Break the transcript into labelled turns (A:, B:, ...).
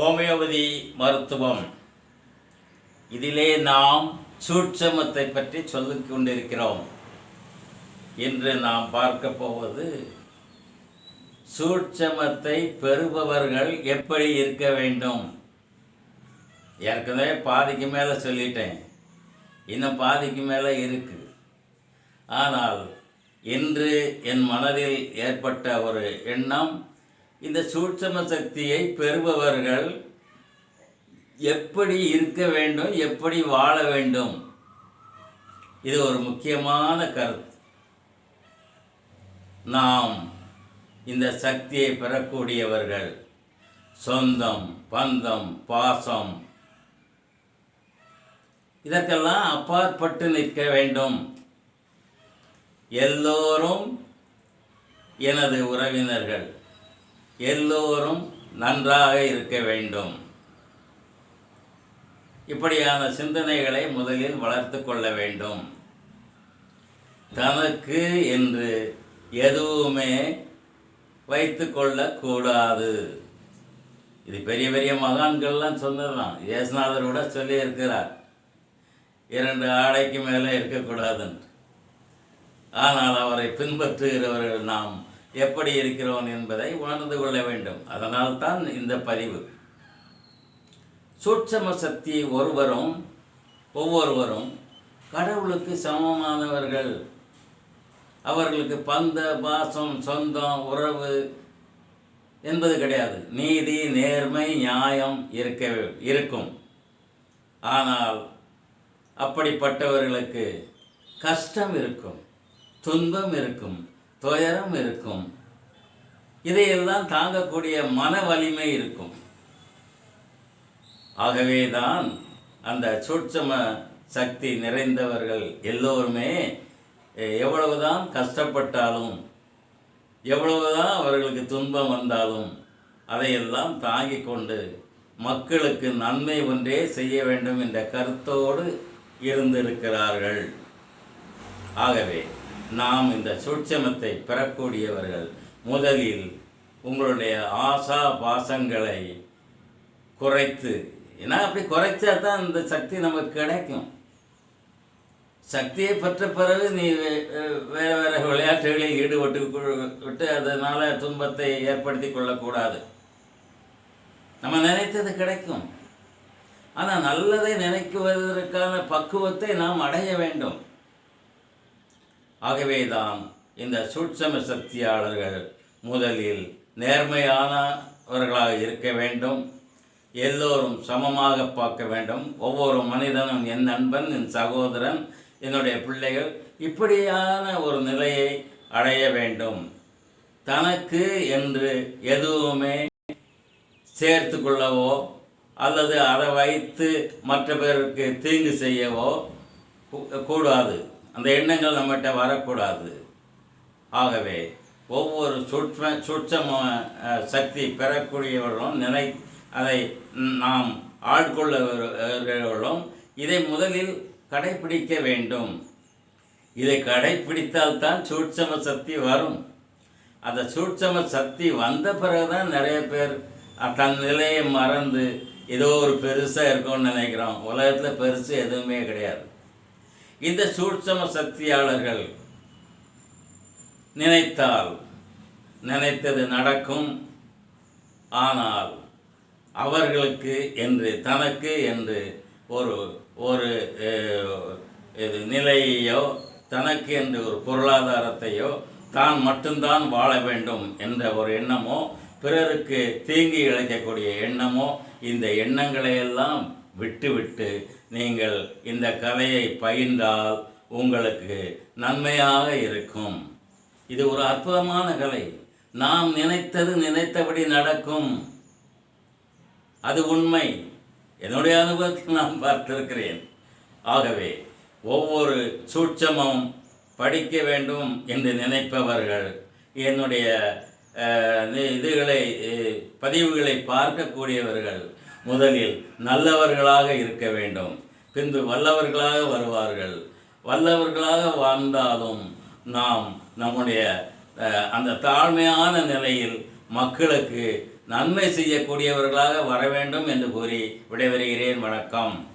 A: Homeopathy மருத்துவம். இதிலே நாம் சூட்சமத்தை பற்றி சொல்லிக் கொண்டிருக்கிறோம். இன்று நாம் பார்க்க போவது சூட்சமத்தை பெறுபவர்கள் எப்படி இருக்க வேண்டும்? ஏற்கனவே பாதிக்கு மேலே சொல்லிட்டேன். இன்னும் பாதிக்கு மேலே இருக்கு. ஆனால் இன்று என் மனதில் ஏற்பட்ட ஒரு எண்ணம் இந்த சூட்சம சக்தியை பெறுபவர்கள் எப்படி இருக்க வேண்டும் எப்படி வாழ வேண்டும்? இது ஒரு முக்கியமான கருத்து. நாம் இந்த சக்தியை பெறக்கூடியவர்கள் சொந்தம் பந்தம் பாசம். இதற்கெல்லாம் அப்பாற்பட்டு நிற்க வேண்டும். எல்லோரும் எனது உறவினர்கள். எல்லோரும் நன்றாக இருக்க வேண்டும். இப்படியான சிந்தனைகளை முதலில் வளர்த்து கொள்ள வேண்டும். தனக்கு என்று எதுவுமே வைத்து கொள்ளக்கூடாது இது பெரிய பெரிய மகான்கள்லாம் சொன்னதுதான். இயேசுநாதர் கூட சொல்லியிருக்கிறார். இரண்டு ஆடைக்கு மேலே இருக்கக்கூடாதுன்னு. ஆனால் அவரை பின்பற்றுகிறவர்கள் நாம் எப்படி இருக்கிறோம் என்பதை உணர்ந்து கொள்ள வேண்டும். அதனால்தான் இந்த பதிவு. சூட்சம சக்தி ஒருவரும் ஒவ்வொருவரும் கடவுளுக்கு சமமானவர்கள். அவர்களுக்கு பந்த பாசம் சொந்தம் உறவு என்பது கிடையாது. நீதி நேர்மை நியாயம் இருக்க இருக்கும். ஆனால் அப்படிப்பட்டவர்களுக்கு கஷ்டம் இருக்கும் துன்பம் இருக்கும். துயரம் இருக்கும். இதையெல்லாம் தாங்கக்கூடிய மன வலிமை இருக்கும். ஆகவே தான் அந்த சூட்சம சக்தி நிறைந்தவர்கள் எல்லோருமே எவ்வளவுதான் கஷ்டப்பட்டாலும் எவ்வளவுதான் அவர்களுக்கு துன்பம் வந்தாலும் அதையெல்லாம் தாங்கிக் கொண்டு மக்களுக்கு நன்மை ஒன்றே செய்ய வேண்டும் என்ற கருத்தோடு இருந்திருக்கிறார்கள். ஆகவே நாம் இந்த சூட்சமத்தை பெறக்கூடியவர்கள் முதலில் உங்களுடைய ஆசா பாசங்களை குறைத்து ஏன்னா அப்படி குறைச்சா தான் இந்த சக்தி நமக்கு கிடைக்கும். சக்தியை பெற்ற பிறகு நீ வே- வேறு வேறு விளையாட்டுகளில் ஈடுபட்டு விட்டு அதனால் துன்பத்தை ஏற்படுத்தி கொள்ளக்கூடாது. நம்ம நினைத்தது கிடைக்கும். ஆனால் நல்லதை நினைக்குவதற்கான பக்குவத்தை நாம் அடைய வேண்டும். ஆகவேதான் இந்த சூட்சம சக்தியாளர்கள் முதலில் நேர்மையானவர்களாக இருக்க வேண்டும். எல்லோரும் சமமாக பார்க்க வேண்டும். ஒவ்வொரு மனிதனும் என் நண்பன் என் சகோதரன் என்னுடைய பிள்ளைகள் இப்படியான ஒரு நிலையை அடைய வேண்டும். தனக்கு என்று எதுவுமே சேர்த்து கொள்ளவோ அல்லது அதை வைத்து மற்ற பேருக்கு தீங்கு செய்யவோ கூடாது. அந்த எண்ணங்கள் நம்மகிட்ட வரக்கூடாது. ஆகவே ஒவ்வொரு சுற்ற சுற்றம சக்தி பெறக்கூடியவர்களும் நினை அதை நாம் ஆட்கொள்ளவர்களும் இதை முதலில் கடைபிடிக்க வேண்டும். இதை கடைபிடித்தால்தான் சூட்சம சக்தி வரும். அந்த சூட்சம சக்தி வந்த பிறகுதான் நிறைய பேர் தன் நிலையை மறந்து ஏதோ ஒரு பெருசாக இருக்கும்னு நினைக்கிறோம். உலகத்தில் பெருசு எதுவுமே கிடையாது. இந்த சூட்சம சக்தியாளர்கள் நினைத்தால் நினைத்தது நடக்கும். ஆனால் அவர்களுக்கு என்று தனக்கு என்று ஒரு ஒரு இது நிலையையோ தனக்கு என்று ஒரு பொருளாதாரத்தையோ தான் மட்டும்தான் வாழ வேண்டும் என்ற ஒரு எண்ணமோ பிறருக்கு தீங்கு இழைக்கக்கூடிய எண்ணமோ இந்த எண்ணங்களை எல்லாம் விட்டுவிட்டு நீங்கள் இந்த கலையை பயின்றால் உங்களுக்கு நன்மையாக இருக்கும். இது ஒரு அற்புதமான கலை நாம் நினைத்தது நினைத்தபடி நடக்கும். அது உண்மை. என்னுடைய அனுபவத்தில் நான் பார்த்திருக்கிறேன். ஆகவே ஒவ்வொரு சூட்சமும் படிக்க வேண்டும் என்று நினைப்பவர்கள் என்னுடைய இதுகளை பதிவுகளை பார்க்கக்கூடியவர்கள் முதலில் நல்லவர்களாக இருக்க வேண்டும். பின்பு வல்லவர்களாக வருவார்கள். வல்லவர்களாக வாழ்ந்தாலும் நாம் நம்முடைய அந்த தாழ்மையான நிலையில் மக்களுக்கு நன்மை செய்யக்கூடியவர்களாக வர வேண்டும் என்று கூறி விடைபெறுகிறேன். வணக்கம்.